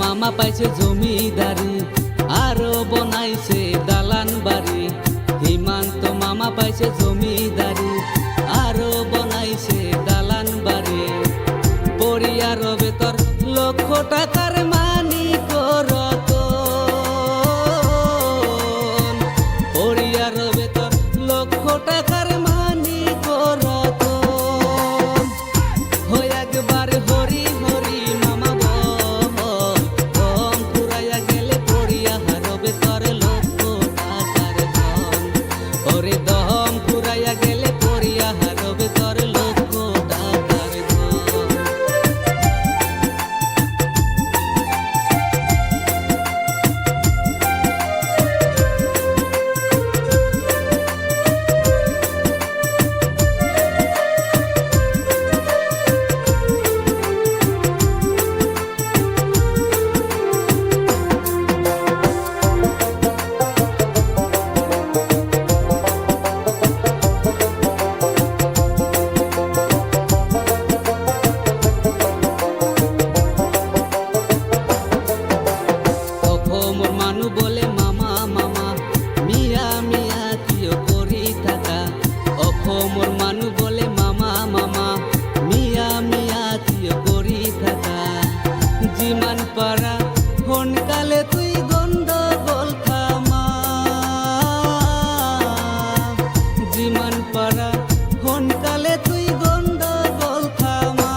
মামা পাইছে জমিদারি, আরও বনাইছে দালান বাড়ি। হিমান্ত মামা পাইছে জমিদারি, আরও বনাইছে দালান বাড়ি। পরিয়ার বেতর লক্ষ টাকা যিমান পাৰা সোনকালে তুই গণ্ডগোল থামা? যিমান পাৰা সোনকালে তুই গণ্ডগোল থামা?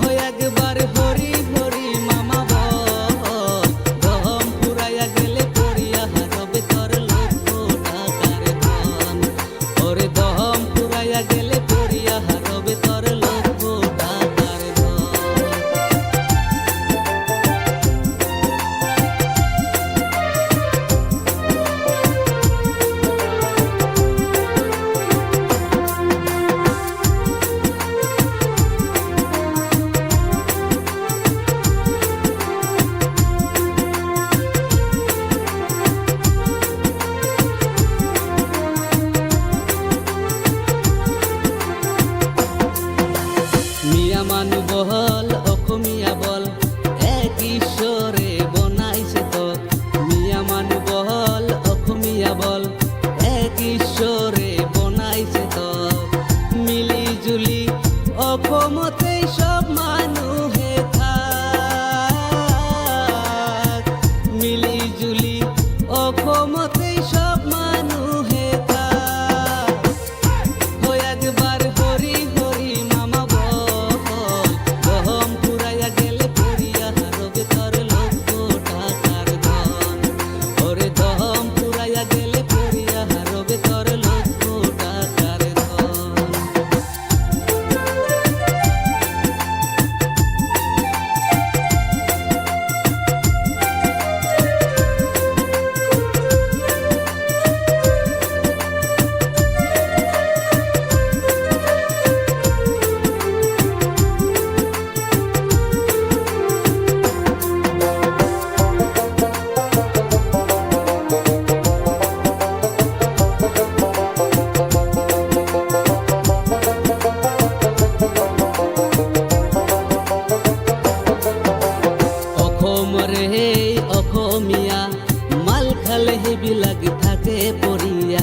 হৈ একবাৰ ভৰি ভৰি মামা বম ফুৰাই গেলে পৰি আহা তবে তোৰ লোক টাকাৰ অৰে দহম ফুৰাই গেলে লেহিবি থাকে পড়িয়া।